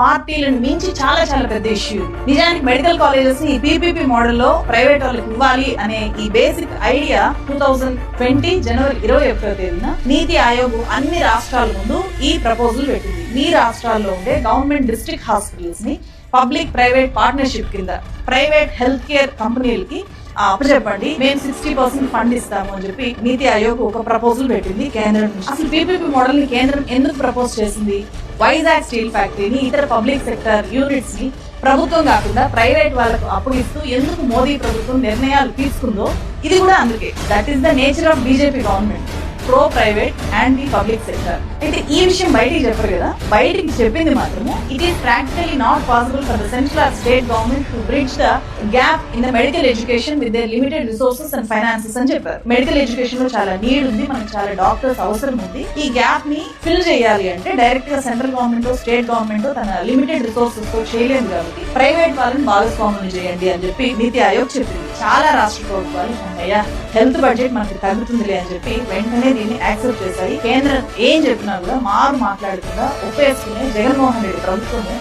పార్టీలను మించి చాలా చాలా పెద్ద ఇష్యూ నిజానికి మెడికల్ కాలేజెస్ ఈ పీపీపీ మోడల్లో ప్రైవేట్ వాళ్ళకి ఇవ్వాలి అనే ఈ basic idea two thousand twenty జనవరి ఇరవై ఒకటో తేదీన నీతి ఆయోగ్ అన్ని రాష్ట్రాల ముందు ఈ ప్రపోజల్ పెట్టింది. మీ రాష్ట్రాల్లో ఉండే గవర్నమెంట్ డిస్ట్రిక్ట్ హాస్పిటల్స్ని పబ్లిక్ ప్రైవేట్ పార్ట్నర్షిప్ కింద ప్రైవేట్ హెల్త్ కేర్ కంపెనీలకి చెప్పండి. అప్పచెప్పండి మేము సిక్స్టీ పర్సెంట్ ఫండ్ ఇస్తాము అని చెప్పి నీతి ఆయోగ్ ఒక ప్రపోజల్ పెట్టింది కేంద్రం అసలు పీపీపీ మోడల్ని కేంద్రం ఎందుకు ప్రపోజ్ చేసింది? వైజాగ్ స్టీల్ ఫ్యాక్టరీని ఇతర పబ్లిక్ సెక్టర్ యూనిట్స్ని ప్రభుత్వం కాకుండా ప్రైవేట్ వాళ్ళకు అప్పగిస్తూ ఎందుకు మోదీ ప్రభుత్వం నిర్ణయాలు తీసుకుందో ఇది కూడా అందుకే. That is the nature of BJP government pro private and the public sector అయితే ఈ విషయం బయటికి చెప్పరు కదా? బయటికి చెప్పింది మాత్రము it is practically not possible for the central state government to bridge the gap in the medical education with the limited resources and finances అని చెప్పారు. మెడికల్ ఎడ్యుకేషన్లో చాలా నీడ్ ఉంది మనకు చాలా డాక్టర్స్ అవసరం ఉంది. ఈ గ్యాప్ని ఫిల్ చేయాలి అంటే డైరెక్ట్గా సెంట్రల్ గవర్నమెంట్ స్టేట్ గవర్నమెంట్ తన లిమిటెడ్ రిసోర్సెస్తో చేయలేదు కాబట్టి ప్రైవేట్ వాళ్ళని భాగస్వాములు చేయండి అని చెప్పి నీతి ఆయోగ్ చెప్పింది. చాలా రాష్ట్ర ప్రభుత్వాలు అయ్యా హెల్త్ బడ్జెట్ మనకి తగ్గుతుందిలే అని చెప్పి వెంటనే దీన్ని యాక్సెప్ట్ చేశాయి కేంద్రం ఏం చెప్పినా కూడా మారు మాట్లాడకుండా ఒప్పేసుకునే జగన్మోహన్ రెడ్డి ప్రభుత్వము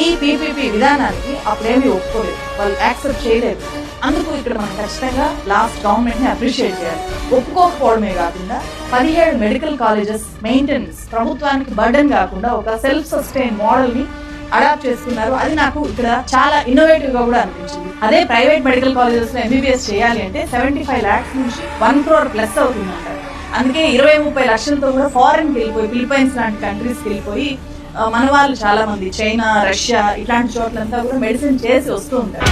ఈ పీపీపీ విధానానికి అప్పుడేమి ఒప్పుకోలేదు. వాళ్ళు యాక్సెప్ట్ చేయలేదు. అందుకు ఇక్కడ మనం ఖచ్చితంగా లాస్ట్ గవర్నమెంట్ని అప్రిషియేట్ చేయాలి. ఒప్పుకోకపోవడమే కాకుండా పదిహేడు మెడికల్ కాలేజెస్ మెయింటెనెన్స్ ప్రభుత్వానికి బర్డెన్ కాకుండా ఒక సెల్ఫ్ సస్టైన్ మోడల్ని అడాప్ట్ చేసుకున్నారు. అది నాకు ఇక్కడ చాలా ఇన్నోవేటివ్గా కూడా అనిపించింది. అదే ప్రైవేట్ మెడికల్ కాలేజెస్లో ఎంబీబీఎస్ చేయాలి అంటే సెవెంటీ ఫైవ్ లాక్స్ నుంచి వన్ క్రోర్ ప్లస్ అవుతుందంట. అందుకే ఇరవై ముప్పై లక్షలతో కూడా ఫారెన్ వెళ్ళిపోయి ఫిలిపైన్స్ లాంటి కంట్రీస్కి వెళ్ళిపోయి మన వాళ్ళు చాలా మంది చైనా రష్యా ఇట్లాంటి చోట్లంతా కూడా మెడిసిన్ చేసి వస్తూ ఉంటారు.